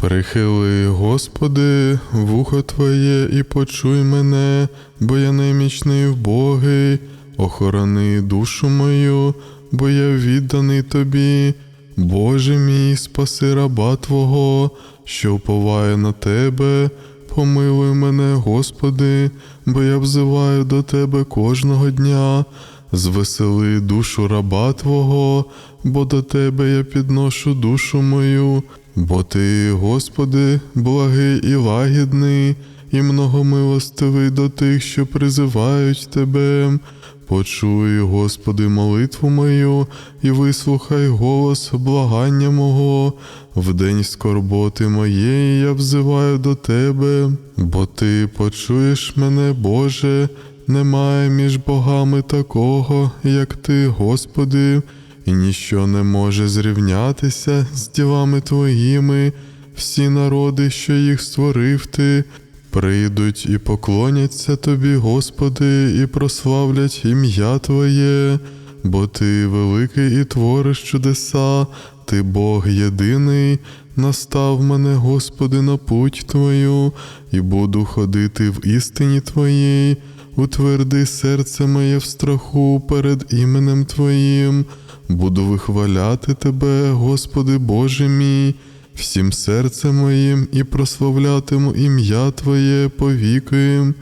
Прихили, Господи, вухо Твоє і почуй мене, бо я немічний вбогий, охорони душу мою, бо я відданий Тобі. Боже мій, спаси раба Твого, що уповає на Тебе, помилуй мене, Господи, бо я взиваю до Тебе кожного дня. Звесели душу раба Твого, бо до Тебе я підношу душу мою, бо Ти, Господи, благий і лагідний, і многомилостивий до тих, що призивають Тебе. Почуй, Господи, молитву мою, і вислухай голос благання мого. В день скорботи моєї я взиваю до Тебе, бо Ти почуєш мене, Боже, немає між богами такого, як Ти, Господи, і ніщо не може зрівнятися з ділами Твоїми. Всі народи, що їх створив Ти, прийдуть і поклоняться Тобі, Господи, і прославлять ім'я Твоє, бо Ти великий і твориш чудеса, Ти Бог єдиний, настав мене, Господи, на путь Твою, і буду ходити в істині Твоїй, утверди серце моє в страху перед іменем Твоїм, буду вихваляти Тебе, Господи Боже мій всім серцем моїм і прославлятиму ім'я Твоє повіки.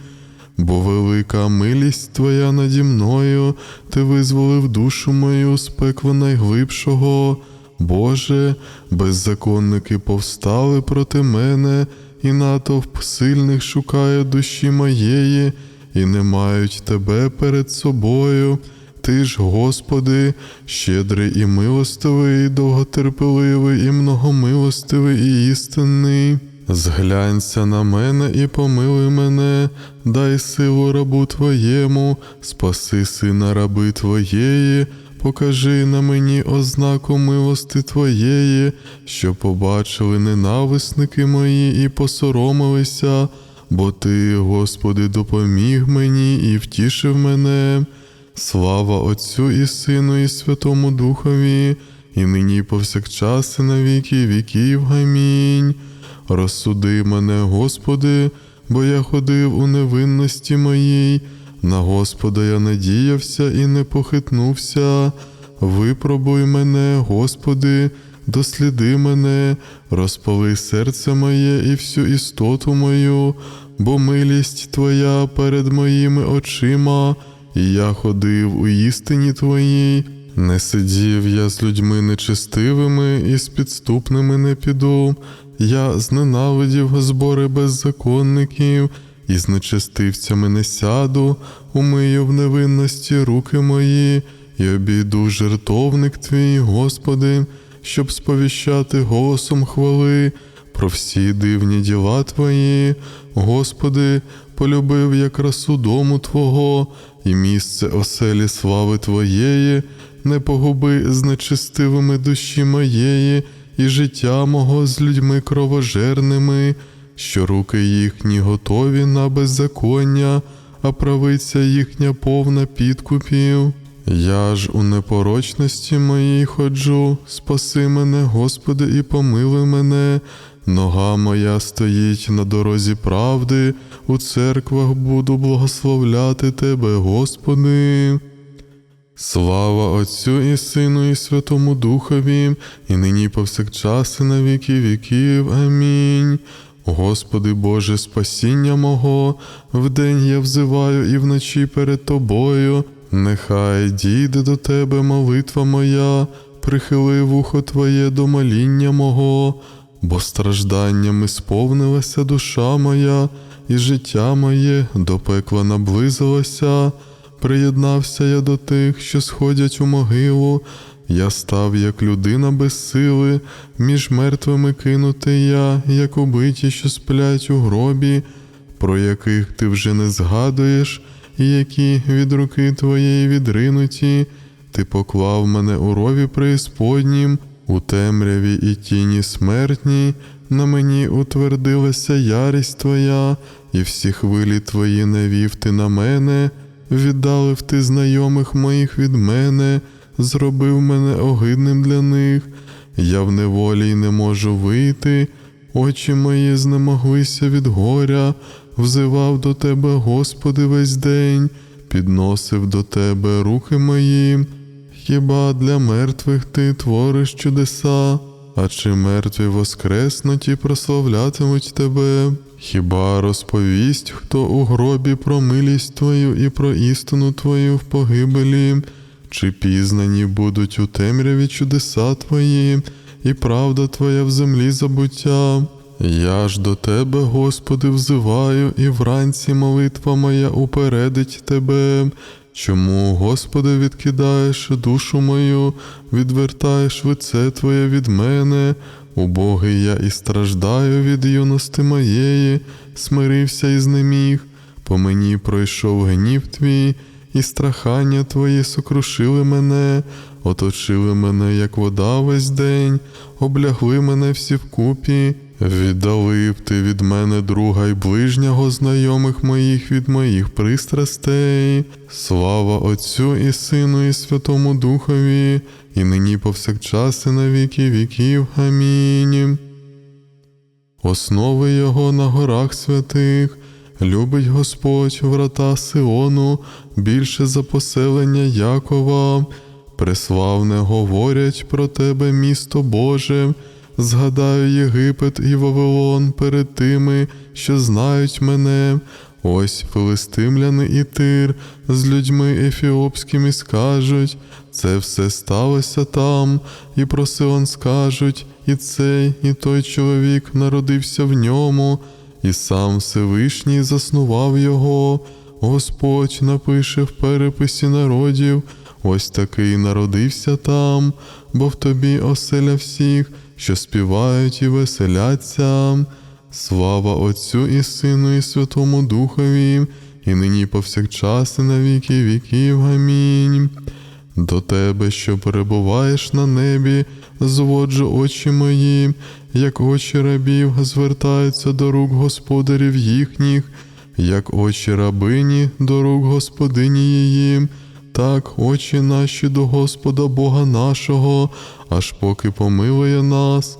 Бо велика милість Твоя наді мною, Ти визволив душу мою з пекла найглибшого. Боже, беззаконники повстали проти мене, і натовп сильних шукає душі моєї, і не мають Тебе перед собою. Ти ж, Господи, щедрий і милостивий, довготерпеливий, і многомилостивий, і істинний. Зглянься на мене і помилуй мене, дай силу рабу Твоєму, спаси сина раби Твоєї, покажи на мені ознаку милости Твоєї, що побачили ненависники мої і посоромилися, бо Ти, Господи, допоміг мені і втішив мене. Слава Отцю і Сину, і Святому Духові, і нині і повсякчас, і на віки віків. Амінь. Розсуди мене, Господи, бо я ходив у невинності моїй, на Господа я надіявся і не похитнувся. Випробуй мене, Господи, досліди мене, розпали серце моє і всю істоту мою, бо милість Твоя перед моїми очима. Я ходив у істині твоїй, не сидів я з людьми нечестивими і з підступними не піду. Я зненавидів збори беззаконників, і з нечестивцями не сяду, умию в невинності руки мої, і обійду жертовник твій, Господи, щоб сповіщати голосом хвали про всі дивні діла Твої, Господи, полюбив я красу дому Твого і місце оселі слави Твоєї, не погуби з нечестивими душі моєї, і життя мого з людьми кровожерними, що руки їхні готові на беззаконня, а правиця їхня повна підкупів. Я ж у непорочності моїй ходжу, спаси мене, Господи, і помилуй мене. Нога моя стоїть на дорозі правди, у церквах буду благословляти Тебе, Господи. Слава Отцю і Сину, і Святому Духові, і нині повсякчас, і на віки віків. Амінь. Господи Боже, спасіння мого, вдень я взиваю і вночі перед Тобою. Нехай дійде до Тебе молитва моя, прихили вухо Твоє до моління мого, бо стражданнями сповнилася душа моя, і життя моє до пекла наблизилося. Приєднався я до тих, що сходять у могилу. Я став як людина без сили, між мертвими кинутий я, як убиті, що сплять у гробі, про яких ти вже не згадуєш, і які від руки твоєї відринуті, ти поклав мене у рові преісподнім, у темряві і тіні смертній, на мені утвердилася ярість твоя, і всі хвилі твої навів ти на мене, віддалив ти знайомих моїх від мене, зробив мене огидним для них. Я в неволі й не можу вийти. очі мої знемоглися від горя, взивав до тебе, Господи, весь день, підносив до тебе руки мої. Хіба для мертвих ти твориш чудеса, а чи мертві воскреснуть і прославлятимуть тебе? Хіба розповість, хто у гробі про милість твою і про істину твою в погибелі? Чи пізнані будуть у темряві чудеса твої, і правда твоя в землі забуття? Я ж до тебе, Господи, взиваю, і вранці молитва моя упередить тебе. Чому, Господи, відкидаєш душу мою, відвертаєш лице Твоє від мене? Убогий я і страждаю від юності моєї, смирився і знеміг, по мені пройшов гнів твій, і страхання твої сокрушили мене, оточили мене, як вода весь день, облягли мене всі вкупі. Віддалив ти від мене друга й ближнього знайомих моїх від моїх пристрастей. Слава Отцю і Сину, і Святому Духові, і нині повсякчас і на віки віків. Амінь. Основи його на горах святих, любить Господь врата Сиону більше за поселення Якова. Преславне говорять про тебе, місто Боже. Згадаю Єгипет і Вавилон перед тими, що знають мене. Ось филистимляни і тир з людьми ефіопськими скажуть, це все сталося там, і про Сион скажуть, і цей, і той чоловік народився в ньому, і сам Всевишній заснував його. Господь напише в переписі народів, ось такий народився там, бо в тобі оселя всіх, що співають і веселяться. Слава Отцю і Сину, і Святому Духові, і нині повсякчас, і на віки віків. Амінь. До тебе, що перебуваєш на небі, зводжу очі мої, як очі рабів звертаються до рук господарів їхніх, як очі рабині до рук господині її, так очі наші до Господа Бога нашого, аж поки помилує нас.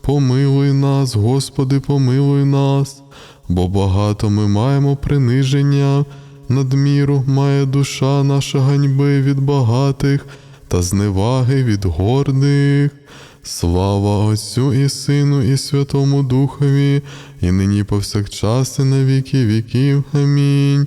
Помилуй нас, Господи, помилуй нас, бо багато ми маємо приниження, надміру має душа наша ганьби від багатих та зневаги від гордих. Слава Отцю і Сину, і Святому Духові, і нині повсякчас, і на віки віків. Амінь.